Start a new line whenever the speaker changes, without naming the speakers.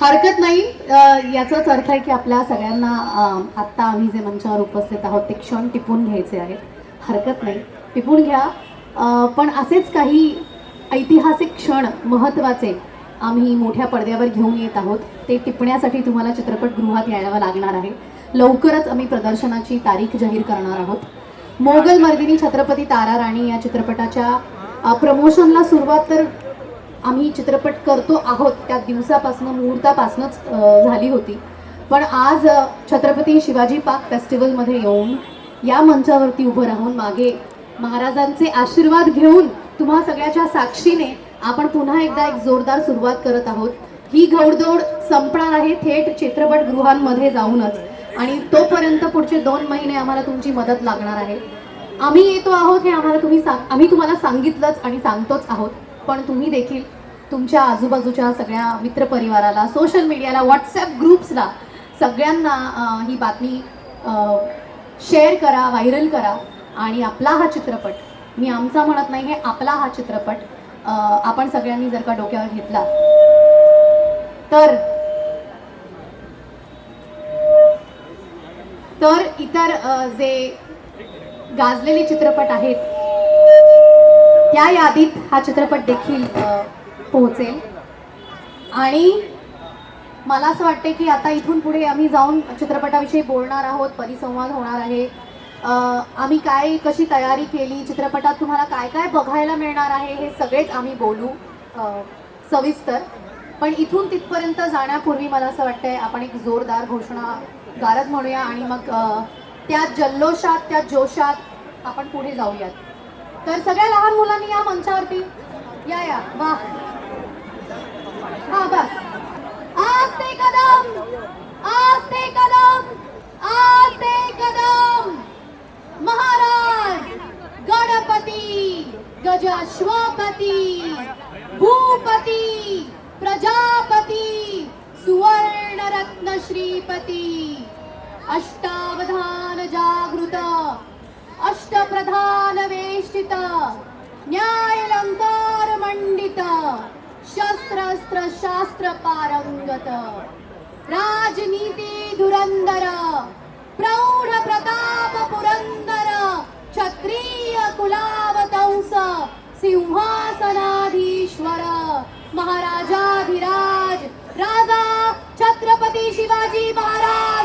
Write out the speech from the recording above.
हरकत नाही. याचाच अर्थ आहे की आपल्या सगळ्यांना आत्ता आम्ही जे मंचावर उपस्थित आहोत ते क्षण टिपून घ्यायचे आहेत. हरकत नाही. टिपून घ्या. पण असेच काही ऐतिहासिक क्षण महत्त्वाचे आम्ही मोठ्या पडद्यावर घेऊन येत आहोत ते टिपण्यासाठी तुम्हाला चित्रपटगृहात यायला लागणार आहे. लवकरच आम्ही प्रदर्शनाची तारीख जाहीर करणार आहोत. मोगल मर्दिनी छत्रपती तारा राणी या चित्रपटाच्या प्रमोशनला सुरुवात तर आम्ही चित्रपट करतो आहोत त्या दिवसापासून मुहूर्तापासूनच झाली होती. पण आज छत्रपती शिवाजी पार्क फेस्टिवलमध्ये येऊन या मंचावरती उभं राहून मागे महाराजांचे आशीर्वाद घेऊन तुम्हा सगळ्याच्या साक्षीने आपण पुन्हा एकदा एक जोरदार सुरुवात करत आहोत. ही घोडदौड संपणार आहे थेट चित्रपटगृहांमध्ये जाऊनच. आणि तोपर्यंत पुढचे दोन महिने आम्हाला तुमची मदत लागणार आहे. आम्ही येतो आहोत हे आम्हाला तुम्ही सांग आम्ही तुम्हाला सांगितलंच आणि सांगतोच आहोत. पण तुम्ही देखील तुमच्या आजूबाजूच्या सगळ्या मित्रपरिवाराला सोशल मीडियाला व्हॉट्सॲप ग्रुप्सला सगळ्यांना ही बातमी शेअर करा व्हायरल करा. आणि आपला हा चित्रपट मी आमचा म्हणत नाही हे आपला हा चित्रपट आपण सगळ्यांनी जर का डोक्यावर घेतला. तर तर इतर जे गाजलेले चित्रपट आहेत त्या यादीत हा चित्रपट देखील पोहोचेल. आणि मला असं वाटते की आता इथून पुढे आम्ही जाऊन चित्रपटाविषयी बोलणार आहोत परिसंवाद होणार आहे. आम्ही काय कशी तयारी केली चित्रपटात तुम्हाला काय काय बघायला मिळणार आहे हे सगळेच आम्ही बोलू सविस्तर. पण इथून तिथपर्यंत जाण्यापूर्वी मला असं वाटतंय आपण एक जोरदार घोषणा गारद म्हणूया आणि मग त्या जल्लोषात त्या जोशात आपण पुढे जाऊयात. तर सगळ्या लहान मुलांनी या मंचावरती. या या. वा. हा बस. आस्ते कदम. आस्ते कदम. आस्ते कदम. महाराज गणपती गजाश्वपती भूपती प्रजापती सुवर्ण श्रीपती. अष्टावधान जागृत. अष्टप्रधान वेष्टित न्यायलंकार मंडित शस्त्रस्त्र शास्त्र पारंगत राजनीती धुरंदर प्रौढ प्रताप पुरंदर क्षत्रिय कुलावतंस सिंहासनाधीश्वर महाराजाधिराज राजा छत्रपती शिवाजी महाराज।